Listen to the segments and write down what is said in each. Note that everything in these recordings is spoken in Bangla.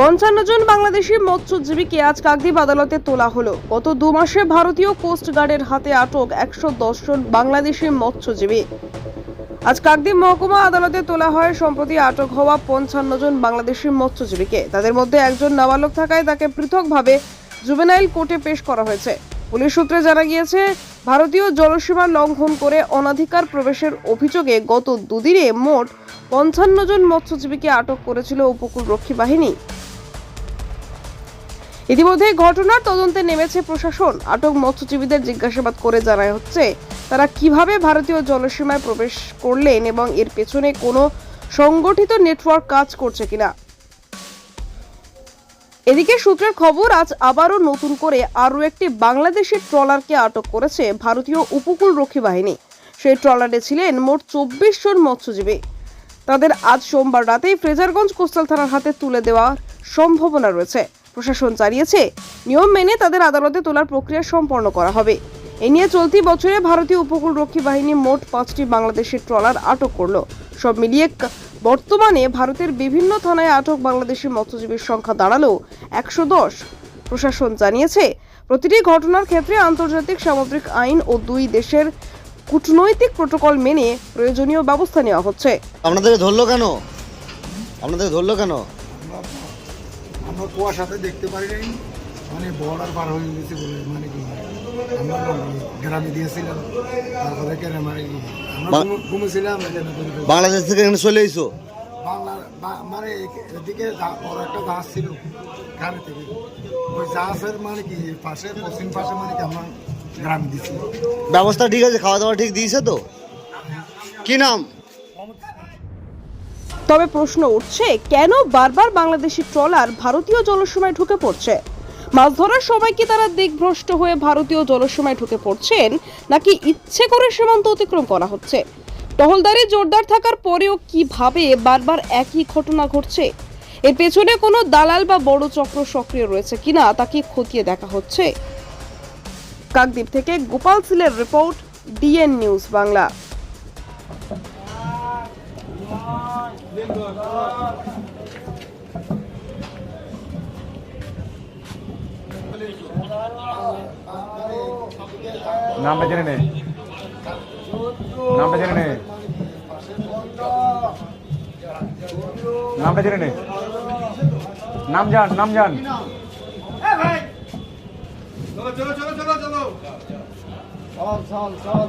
পঞ্চান্ন জন বাংলাদেশি মৎস্যজীবীকে আজ কাকদ্বীপ আদালতে তোলা হলো। গত দু মাসে ভারতীয় কোস্ট গার্ডের হাতে আটক একশো দশ জন বাংলাদেশি মৎস্যজীবী। আজ কাকদ্বীপ মহকুমা আদালতে তোলা হয়, সম্প্রতি আটক হওয়া পঞ্চান্ন জন বাংলাদেশি মৎস্যজীবীকে। তাদের মধ্যে একজন নাবালক থাকায় তাকে পৃথকভাবে জুবেনাইল কোর্টে পেশ করা হয়েছে। পুলিশ সূত্রে জানা গিয়েছে, ভারতীয় জলসীমা লঙ্ঘন করে অনাধিকার প্রবেশের অভিযোগে গত দুদিনে মোট পঞ্চান্ন জন মৎস্যজীবীকে আটক করেছিল উপকূল রক্ষী বাহিনী। ইতিমধ্যে ঘটনার তদন্তে নেমেছে প্রশাসন। আটক মৎস্যজীবীদের জিজ্ঞাসাবাদ করে জানা হচ্ছে, তারা কীভাবে ভারতীয় জলসীমায় প্রবেশ করলেন এবং এর পেছনে কোনো সংগঠিত নেটওয়ার্ক কাজ করছে কিনা? এদিকে সূত্রের খবর, আজ আবারও নতুন করে আরও একটি বাংলাদেশি ট্রলারকে আটক করেছে ভারতীয় উপকূল রক্ষী বাহিনী। সেই ট্রলারে ছিলেন মোট চব্বিশ জন মৎস্যজীবী। তাদের আজ সোমবার রাতেই ফ্রেজারগঞ্জ কোস্টাল থানার হাতে তুলে দেওয়ার সম্ভাবনা রয়েছে। প্রশাসন জানিয়েছে, নিয়ম মেনে তাদের আদালতে তোলার প্রক্রিয়া সম্পন্ন করা হবে। এ নিয়ে চলতি বছরে ভারতীয় উপকূলরক্ষী বাহিনী মোট পাঁচটি বাংলাদেশের ট্রলার আটক করল। সব মিলিয়ে বর্তমানে ভারতের বিভিন্ন থানায় আটক বাংলাদেশি মৎস্যজীবীর সংখ্যা দাঁড়াল একশো দশ। প্রশাসন জানিয়েছে, প্রতিটি ঘটনার ক্ষেত্রে আন্তর্জাতিক সামুদ্রিক আইন ও দুই দেশের কূটনৈতিক প্রোটোকল মেনে প্রয়োজনীয় ব্যবস্থা নেওয়া হচ্ছে। আপনাদেরকে ধরলো কেন? আপনাদের ধরলো কেন? আমরা কুয়াশাতে দেখতে পারি নাই। মানে বর্ডার পার হয়ে গেছে বলে মানে কি আমরা গ্রামে দিয়েছিলাম তারপরে কেন মানে কি আমরা ঘুমেছিলাম। বাংলাদেশ থেকে এখানে চলে এসো বাংলা বা- মানে এদিকে বড় একটা জাহাজ ছিল গ্রামে থেকে। ওই জাহাজের মানে কি পাশে পশ্চিম পাশে মানে কি আমরা গ্রামে দিচ্ছি ব্যবস্থা ঠিক আছে খাওয়া দাওয়া ঠিক দিয়েছে তো? কি নাম? তবে প্রশ্ন উঠছে, কেন বারবার বাংলাদেশি ট্রলার ভারতীয় জলসীমায় ঢুকে পড়ছে? মাছ ধরার সময় কি তারা দিকভ্রষ্ট হয়ে ভারতীয় জলসীমায় ঢুকে পড়ছেন, নাকি ইচ্ছে করে সীমান্ত অতিক্রম করা হচ্ছে? টহলদারি জোরদার থাকার পরেও কীভাবে বারবার একই ঘটনা ঘটছে? এর পেছনে কোনো দালাল বা বড় চক্র সক্রিয় রয়েছে কিনা তাকে খতিয়ে দেখা হচ্ছে? কাকদ্বীপ থেকে গোপাল সিলের রিপোর্ট, ডিএন নিউজ বাংলা। নামটা জেনে নে নামটা জেনে নে নামটা জেনে নে নাম জান নাম জান। চল চল চল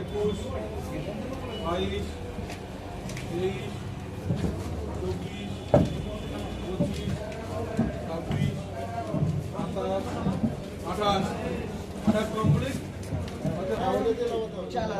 একুশ বাইশ তেইশ চব্বিশ পঁচিশ ছাব্বিশ সাতাশ আঠাশ আঠাশ কমপ্লিট চালা